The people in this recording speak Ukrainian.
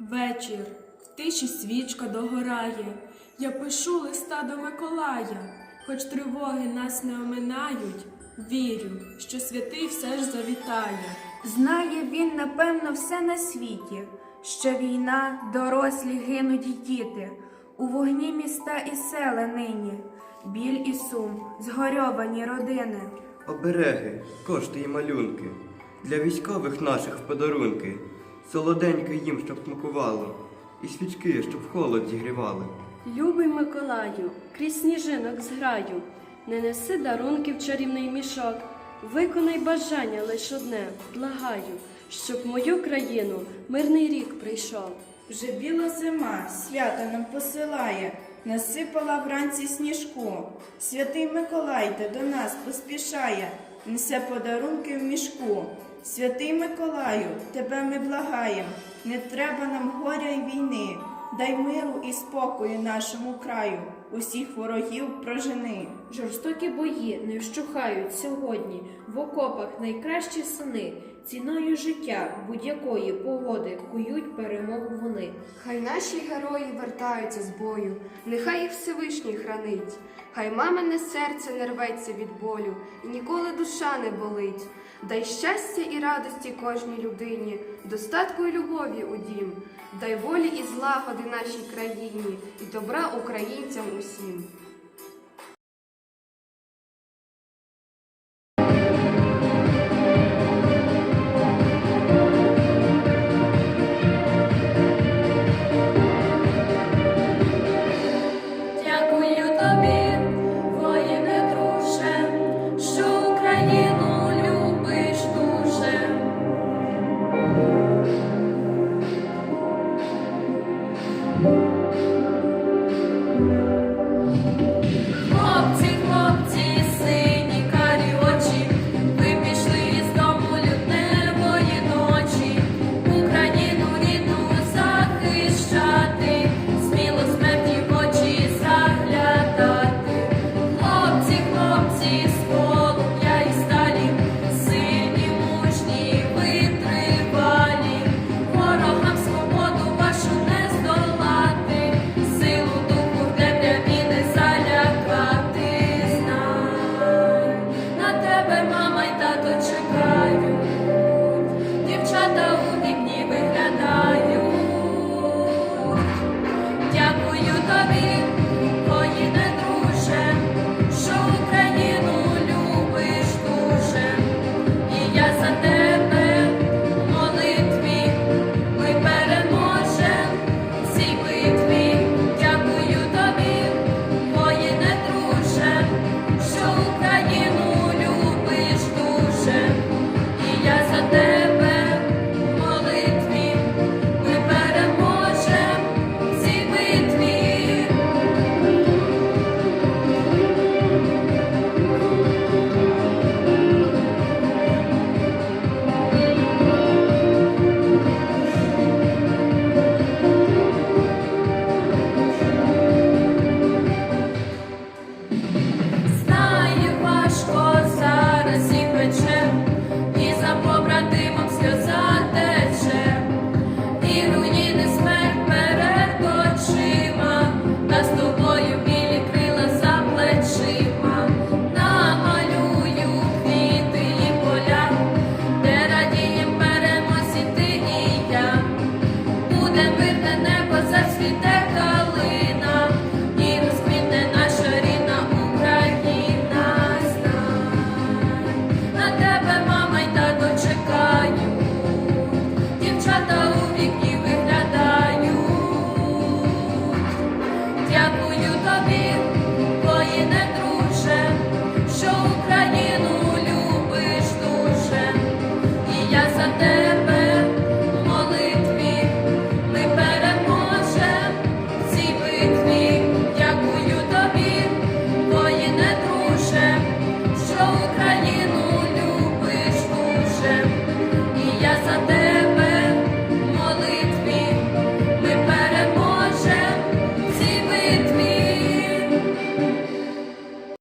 Вечір, в тиші свічка догорає. Я пишу листа до Миколая, хоч тривоги нас не оминають. Вірю, що святий все ж завітає. Знає він, напевно, все на світі, що війна, дорослі гинуть діти, у вогні міста і села нині, біль і сум, згорьовані родини. Обереги, кошти і малюнки, для військових наших в подарунки, солоденьке їм, щоб смакувало, і свічки, щоб холод зігрівали. Любий Миколаю, крізь сніжинок зграю, не неси дарунків в чарівний мішок, виконай бажання лиш одне, благаю, щоб в мою країну мирний рік прийшов. Вже біла зима свята нам посилає, насипала вранці сніжку. Святий Миколай та до нас поспішає, несе подарунки в мішку. Святий Миколаю, тебе ми благаєм, не треба нам горя й війни. Дай миру і спокою нашому краю, усіх ворогів прожени. Жорстокі бої не вщухають сьогодні. В окопах найкращі сини, ціною життя будь-якої погоди кують перемогу вони. Хай наші герої вертаються з бою, нехай їх Всевишній хранить, хай мамине серце не рветься від болю, і ніколи душа не болить. Дай щастя і радості кожній людині, достатку і любові у дім, дай волі і злагоди нашій країні, і добра українцям усім. essa terra.